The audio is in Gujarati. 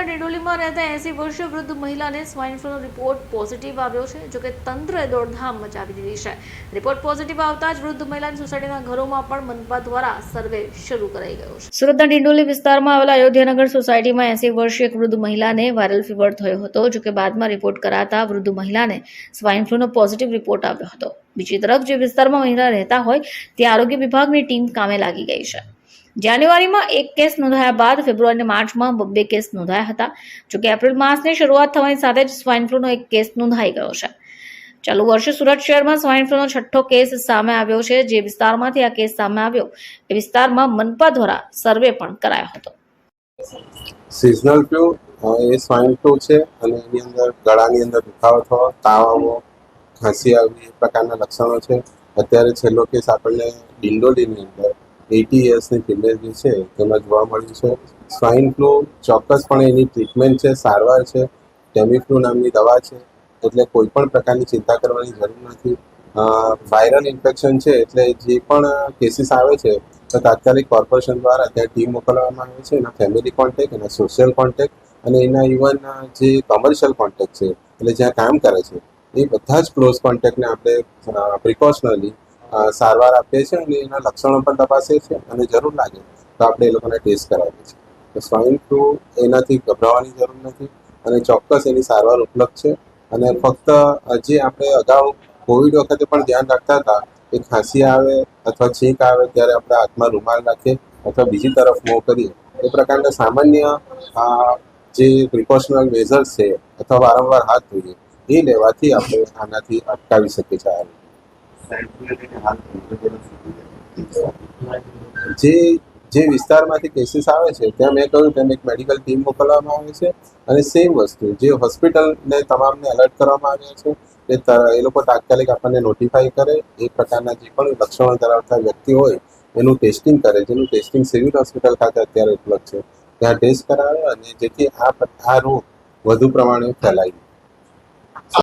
ડિંડોલીમાં રહેતા એસી વર્ષીય વૃદ્ધ મહિલાને સ્વાઇન ફ્લૂનો રિપોર્ટ પોઝિટિવ આવ્યો છે, જોકે તંત્રએ દોડધામ મચાવી દીધી છે. રિપોર્ટ પોઝિટિવ આવતા જ વૃદ્ધ મહિલાની સોસાયટીના ઘરોમાં પણ મનપા દ્વારા સર્વે શરૂ કરાઈ ગયો છે. સુરતના ડિંડોલી વિસ્તારમાં આવેલા અયોધ્યાનગર સોસાયટીમાં એસી વર્ષીય એક વૃદ્ધ મહિલાને વાયરલ ફીવર થયો હતો, જોકે બાદમાં રિપોર્ટ કરાતા વૃદ્ધ મહિલાને સ્વાઇન ફ્લૂનો પોઝિટિવ રિપોર્ટ આવ્યો હતો. બીજી તરફ જે વિસ્તારમાં મહિલા રહેતા હોય, ત્યાં આરોગ્ય વિભાગની ટીમ કામે લાગી ગઈ છે. જાન્યુઆરીમાં એક કેસ નોંધાયા બાદ ફેબ્રુઆરી અને માર્ચમાં બબ્બે કેસ નોંધાયા હતા. જોકે એપ્રિલ માસની શરૂઆત થવાની સાથે જ સ્વાઇન ફ્લૂનો એક કેસ નોંધાઈ ગયો છે. ચાલુ વર્ષે સુરત શહેરમાં સ્વાઇન ફ્લૂનો છઠ્ઠો કેસ સામે આવ્યો છે, જે વિસ્તારમાંથી આ કેસ સામે આવ્યો. એ વિસ્તારમાં મનપા દ્વારા સર્વે પણ કરાયો હતો. સિઝનલ ફ્લૂ એ સ્વાઇન ફ્લૂ છે અને એની અંદર ગળાની અંદર દુખાવો થવો તાવ આવવો ખાંસી આવવી એ પ્રકારના લક્ષણો છે. અત્યારે છેલ્લો કેસ આપણને ડિંડોલીની અંદર એટી યર્સની ફિમેલ છે તેમાં જોવા મળ્યું છે. સ્વાઇન ફ્લુ ચોક્કસપણે એની ટ્રીટમેન્ટ છે, સારવાર છે. ટેમિફ્લુ નામની દવા છે. એટલે કોઈ પણ પ્રકારની ચિંતા કરવાની જરૂર નથી. વાયરલ ઇન્ફેક્શન છે, એટલે જે પણ કેસીસ આવે છે, તો તાત્કાલિક કોર્પોરેશન દ્વારા ત્યાં ટીમ મોકલવામાં આવે છે. એના ફેમિલી કોન્ટેક એના સોશિયલ કોન્ટેક અને એના ઇવન જે કોમર્શિયલ કોન્ટેક છે, એટલે જ્યાં કામ કરે છે, એ બધા જ ક્લોઝ કોન્ટેક્ટને આપણે પ્રિકોશનલી સારવાર આપીએ છીએ અને એના લક્ષણો પણ તપાસીએ છીએ અને જરૂર લાગે તો આપણે એ લોકોને ટેસ્ટ કરાવીએ છીએ. તો સ્વાઇન ફ્લૂ એનાથી ગભરાવાની જરૂર નથી અને ચોક્કસ એની સારવાર ઉપલબ્ધ છે. અને ફક્ત જે આપણે અગાઉ કોવિડ વખતે પણ ધ્યાન રાખતા હતા કે ખાંસી આવે અથવા છીંક આવે ત્યારે આપણે હાથમાં રૂમાલ રાખીએ અથવા બીજી તરફ મોં કરીએ. એ પ્રકારના સામાન્ય જે પ્રિકોશનલ મેઝર્સ છે અથવા વારંવાર હાથ ધોઈએ એ લેવાથી આપણે આનાથી અટકાવી શકીએ છીએ. જે જે વિસ્તારમાંથી કેસીસ આવે છે, ત્યાં મેં કહ્યું તેમ એક મેડિકલ ટીમ મોકલવામાં આવે છે અને સેમ વસ્તુ, જે હોસ્પિટલને તમામને એલર્ટ કરવામાં આવ્યા છે, કે એ લોકો તાત્કાલિક આપણને નોટિફાઈ કરે, એ પ્રકારના જે પણ લક્ષણો ધરાવતા વ્યક્તિ હોય, એનું ટેસ્ટિંગ કરે, જેનું ટેસ્ટિંગ સિવિલ હોસ્પિટલ ખાતે અત્યારે ઉપલબ્ધ છે. ત્યાં ટેસ્ટ કરાવે અને જેથી આ આ રોગ વધુ પ્રમાણે ફેલાય.